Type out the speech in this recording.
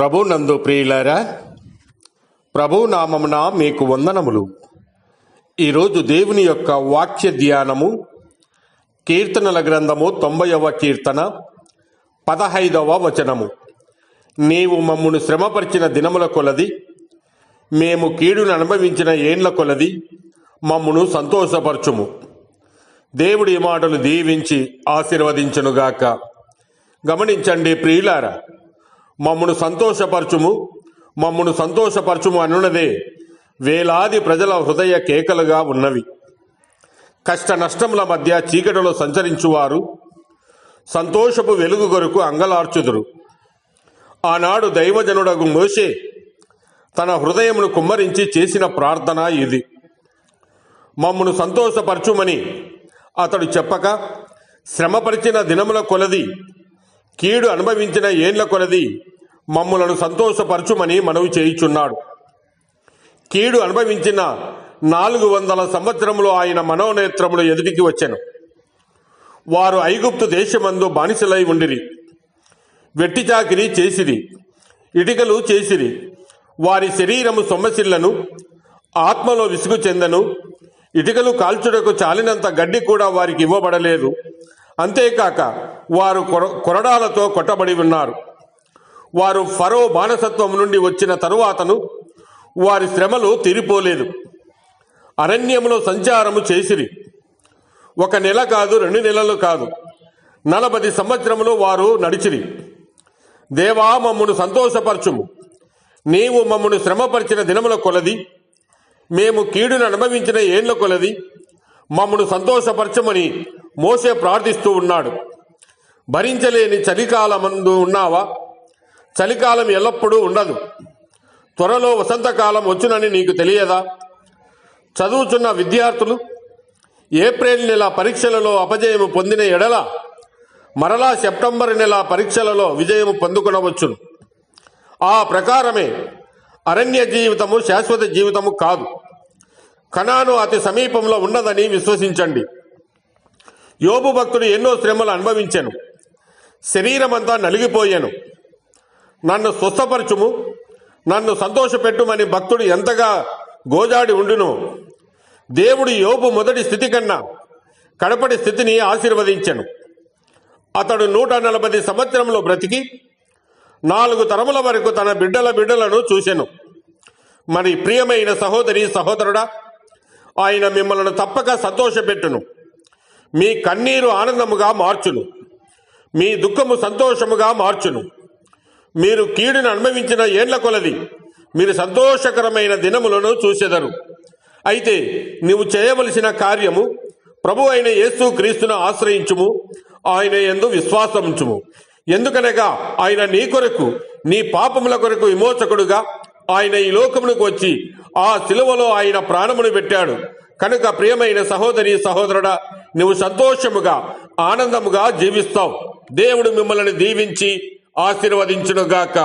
ప్రభు నందు ప్రియులారా ప్రభు నామమున మీకు వందనములు. ఈరోజు దేవుని యొక్క వాక్య ధ్యానము కీర్తనల గ్రంథము తొంభైవ కీర్తన పదహైదవ వచనము. నీవు మమ్మును శ్రమపరిచిన దినముల కొలది మేము కీడును అనుభవించిన ఏండ్ల కొలది మమ్మును సంతోషపరచుము. దేవుడి మాటలు దీవించి ఆశీర్వదించునుగాక. గమనించండి ప్రియులారా మమ్మను సంతోషపరచుము మమ్మను సంతోషపరచుము అనున్నదే. వేలాది ప్రజల హృదయ కేకలుగా ఉన్నవి. కష్ట నష్టముల మధ్య చీకటిలో సంచరించువారు సంతోషపు వెలుగు కొరకు అంగలార్చుదురు. ఆనాడు దైవజనుడగు మోషే తన హృదయమును కుమ్మరించి చేసిన ప్రార్థన ఇది. మమ్మను సంతోషపరచుమని అతడు చెప్పక శ్రమపరిచిన దినముల కొలది కీడు అనుభవించిన ఏండ్ల కొలది మమ్ములను సంతోషపరచుమని మనవి చేయుచున్నాడు. కీడు అనుభవించిన నాలుగు వందల సంవత్సరములు ఆయన మనోనేత్రములు ఎదుటికి వచ్చెను. వారు ఐగుప్తు దేశమందు బానిసలై ఉండిరి. వెట్టిచాకిరి చేసిరి. ఇటికలు చేసిరి. వారి శరీరము సొమ్మసిల్లను. ఆత్మలో విసుగు చెందను. ఇటుకలు కాల్చుటకు చాలినంత గడ్డి కూడా వారికి ఇవ్వబడలేదు. అంతేకాక వారు కొర- కొరడాలతో కొట్టబడి ఉన్నారు. వారు ఫరో బానిసత్వం నుండి వచ్చిన తరువాతను వారి శ్రమలు తీరిపోలేదు. అరణ్యములో సంచారము చేసిరి. ఒక నెల కాదు రెండు నెలలు కాదు. నలభై సంవత్సరములు వారు నడిచిరి. దేవా మమ్మను సంతోషపరచుము. నీవు మమ్మను శ్రమపరిచిన దినముల కొలది. మేము కీడును అనుభవించిన ఏండ్ల కొలది. మమ్మను సంతోషపరచమని మోసే ప్రార్థిస్తూ ఉన్నాడు. భరించలేని చలికాలమందు ఉన్నావా? చలికాలం ఎల్లప్పుడూ ఉండదు. త్వరలో వసంతకాలం వచ్చునని నీకు తెలియదా? చదువుచున్న విద్యార్థులు ఏప్రిల్ నెల పరీక్షలలో అపజయము పొందిన ఎడల మరలా సెప్టెంబర్ నెల పరీక్షలలో విజయము పొందుకునవచ్చును. ఆ ప్రకారమే అరణ్య జీవితము శాశ్వత జీవితము కాదు. కణాను అతి సమీపంలో ఉన్నదని విశ్వసించండి. యోబు భక్తుడు ఎన్నో శ్రమలు అనుభవించాను. శరీరమంతా నలిగిపోయాను. నన్ను స్వస్థపరచుము నన్ను సంతోషపెట్టుమని భక్తుడు ఎంతగా గోజాడి ఉండును. దేవుడు యోబు మొదటి స్థితి కన్నా కడపటి స్థితిని ఆశీర్వదించెను. అతడు నూట నలభై సంవత్సరంలో బ్రతికి నాలుగు తరముల వరకు తన బిడ్డల బిడ్డలను చూసెను. మరి ప్రియమైన సహోదరి సహోదరుడా ఆయన మిమ్మల్ని తప్పక సంతోషపెట్టును. మీ కన్నీరు ఆనందముగా మార్చును. మీ దుఃఖము సంతోషముగా మార్చును. మీరు కీడును అనుభవించిన ఏండ్ల కొలది. మీరు సంతోషకరమైన దినములను చూసెదరు అయితే నీవు చేయవలసిన కార్యము ప్రభు అయిన యేసు క్రీస్తును ఆశ్రయించుము ఆయన ఎందు విశ్వాసముంచుము. ఎందుకనగా ఆయన నీ కొరకు నీ పాపముల కొరకు విమోచకుడుగా ఆయన ఈ లోకమునకు వచ్చి ఆ శిలువలో ఆయన ప్రాణమును పెట్టాడు. కనుక ప్రియమైన సహోదరి సహోదరుడా నువ్వు సంతోషముగా ఆనందముగా జీవిస్తావు. దేవుడు మిమ్మల్ని దీవించి ఆశీర్వదించుడుగాక